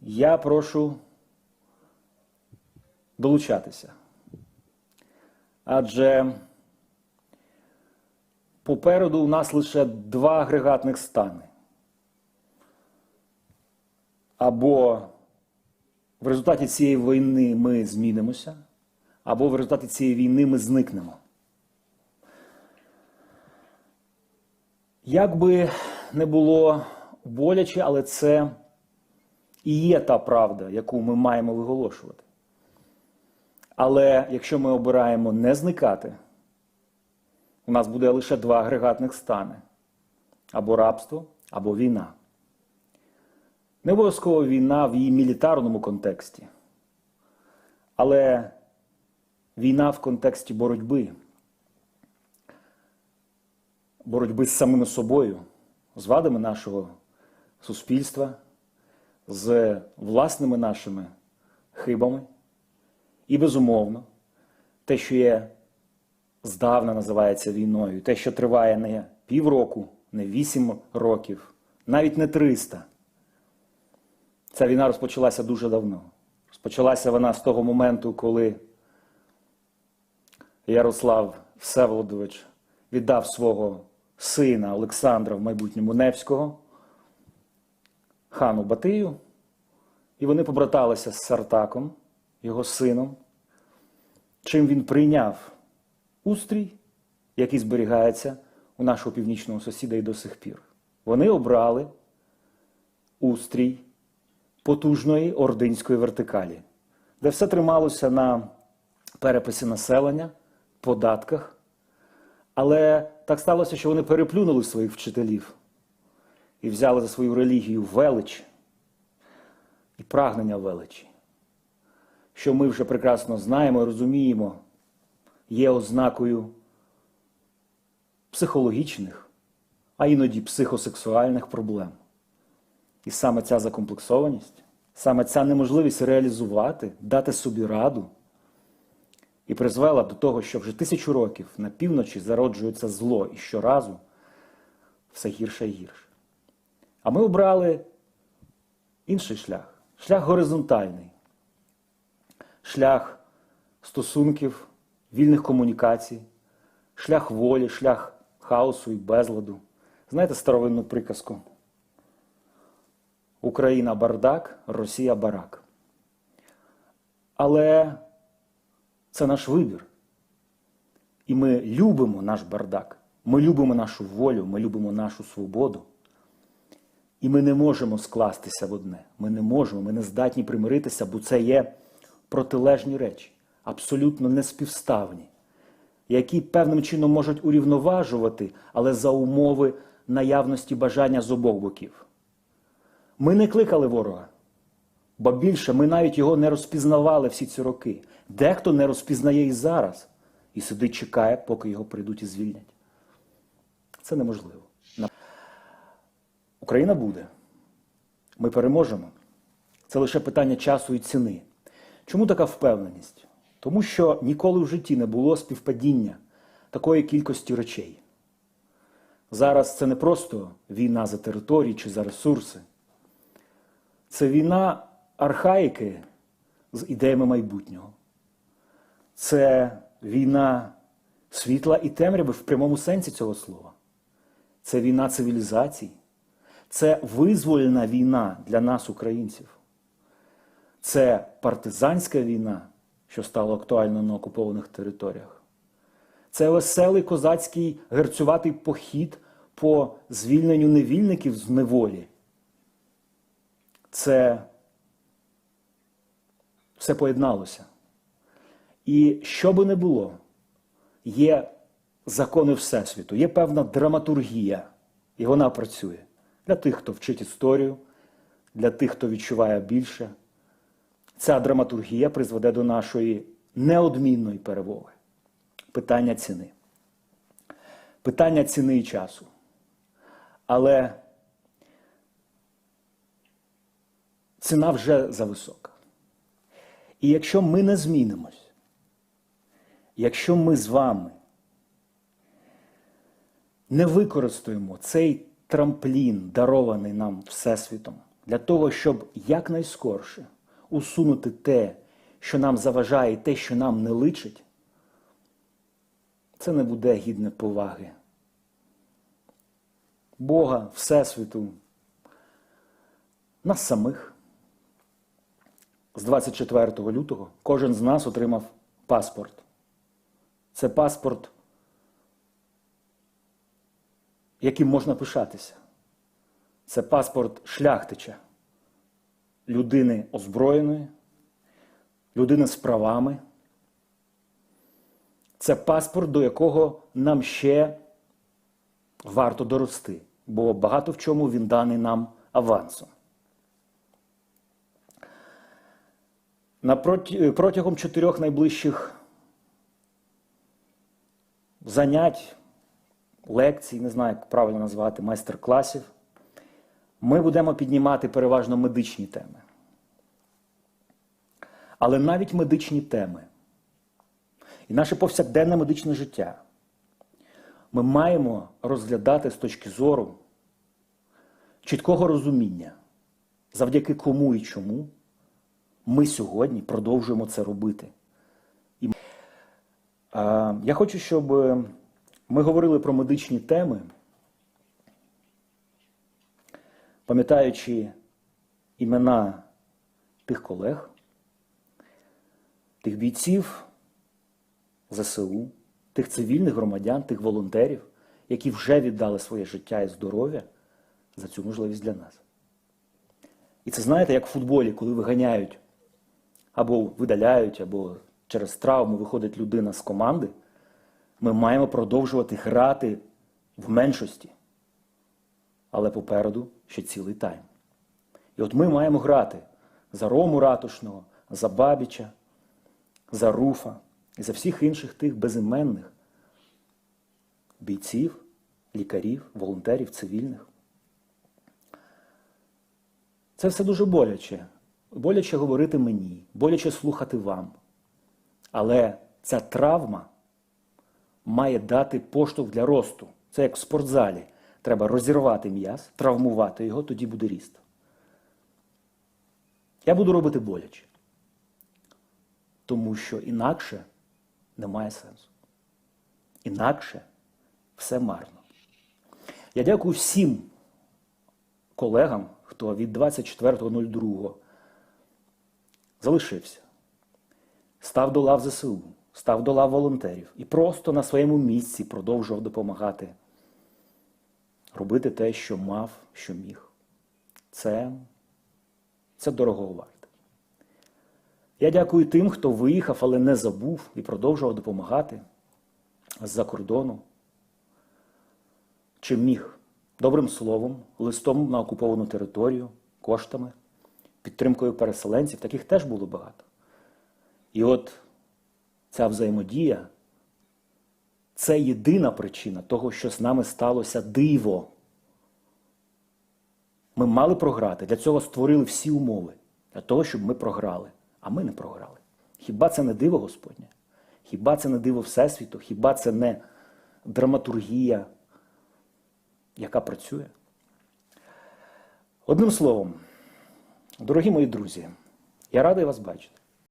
я прошу долучатися. Адже попереду у нас лише два агрегатних стани. Або в результаті цієї війни ми змінимося, або в результаті цієї війни ми зникнемо. Як би не було боляче, але це і є та правда, яку ми маємо виголошувати. Але якщо ми обираємо не зникати, у нас буде лише два агрегатних стани: або рабство, або війна. Не обов'язково війна в її мілітарному контексті, але війна в контексті боротьби, боротьби з самими собою, з вадами нашого суспільства, з власними нашими хибами. І, безумовно, те, що є здавна називається війною, те, що триває не півроку, не вісім років, навіть не 300. Ця війна розпочалася дуже давно. Розпочалася вона з того моменту, коли Ярослав Всеволодович віддав свого сина Олександра в майбутньому Невського хану Батию, і вони побраталися з Сартаком, його сином, чим він прийняв устрій, який зберігається у нашого північного сусіда і до сих пір. Вони обрали устрій потужної ординської вертикалі, де все трималося на переписі населення, податках. Але так сталося, що вони переплюнули своїх вчителів і взяли за свою релігію велич і прагнення величі, що ми вже прекрасно знаємо і розуміємо, є ознакою психологічних, а іноді психосексуальних проблем. І саме ця закомплексованість, саме ця неможливість реалізувати, дати собі раду і призвела до того, що вже тисячу років на півночі зароджується зло і щоразу все гірше і гірше. А ми обрали інший шлях шлях горизонтальний, шлях стосунків, вільних комунікацій, шлях волі, шлях хаосу і безладу. Знаєте старовинну приказку? Україна бардак, Росія барак. Але це наш вибір. І ми любимо наш бардак. Ми любимо нашу волю, ми любимо нашу свободу. І ми не можемо скластися в одне. Ми не можемо, ми не здатні примиритися, бо це є протилежні речі, абсолютно неспівставні, які певним чином можуть урівноважувати, але за умови наявності бажання з обох боків. Ми не кликали ворога, бо більше ми навіть його не розпізнавали всі ці роки. Дехто не розпізнає і зараз, і сидить, чекає, поки його прийдуть і звільнять. Це неможливо. Україна буде. Ми переможемо. Це лише питання часу і ціни. Чому така впевненість? Тому що ніколи в житті не було співпадіння такої кількості речей. Зараз це не просто війна за території чи за ресурси. Це війна архаїки з ідеями майбутнього. Це війна світла і темряви в прямому сенсі цього слова. Це війна цивілізацій. Це визвольна війна для нас, українців. Це партизанська війна, що стала актуальною на окупованих територіях. Це веселий козацький герцюватий похід по звільненню невільників з неволі. Це все поєдналося. І що би не було, є закони Всесвіту, є певна драматургія, і вона працює для тих, хто вчить історію, для тих, хто відчуває більше. Ця драматургія призведе до нашої неодмінної перемоги. Питання ціни. Питання ціни і часу. Але ціна вже зависока. І якщо ми не змінимось, якщо ми з вами не використаємо цей трамплін, дарований нам Всесвітом, для того, щоб якнайскорше усунути те, що нам заважає, і те, що нам не личить, це не буде гідне поваги. Бога, Всесвіту, нас самих. З 24 лютого кожен з нас отримав паспорт. Це паспорт, яким можна пишатися. Це паспорт шляхтича, людини озброєної, людини з правами. Це паспорт, до якого нам ще варто дорости, бо багато в чому він даний нам авансом. Протягом чотирьох найближчих занять, лекцій, не знаю, як правильно назвати, майстер-класів, ми будемо піднімати переважно медичні теми. Але навіть медичні теми і наше повсякденне медичне життя ми маємо розглядати з точки зору чіткого розуміння, завдяки кому і чому ми сьогодні продовжуємо це робити. І, е, я хочу, щоб е, ми говорили про медичні теми, пам'ятаючи імена тих колег, тих бійців ЗСУ, тих цивільних громадян, тих волонтерів, які вже віддали своє життя і здоров'я за цю можливість для нас. І це знаєте, як в футболі, коли виганяють або видаляють, або через травму виходить людина з команди, ми маємо продовжувати грати в меншості. Але попереду ще цілий тайм. І от ми маємо грати за Рому Ратушного, за Бабіча, за Руфа і за всіх інших тих безіменних бійців, лікарів, волонтерів, цивільних. Це все дуже боляче. Боляче говорити мені, боляче слухати вам. Але ця травма має дати поштовх для росту. Це як в спортзалі. Треба розірвати м'яз, травмувати його, тоді буде ріст. Я буду робити боляче. Тому що інакше немає сенсу. Інакше все марно. Я дякую всім колегам, хто від 24.02 залишився, став до лав ЗСУ, став до лав волонтерів і просто на своєму місці продовжував допомагати робити те, що мав, що міг. Це, це дорого варте. Я дякую тим, хто виїхав, але не забув і продовжував допомагати з-за кордону. Чим міг добрим словом, листом на окуповану територію, коштами, підтримкою переселенців, таких теж було багато. І от ця взаємодія це єдина причина того, що з нами сталося диво. Ми мали програти, для цього створили всі умови, для того, щоб ми програли, а ми не програли. Хіба це не диво Господнє? Хіба це не диво Всесвіту? Хіба це не драматургія, яка працює? Одним словом, дорогі мої друзі, я радий вас бачити.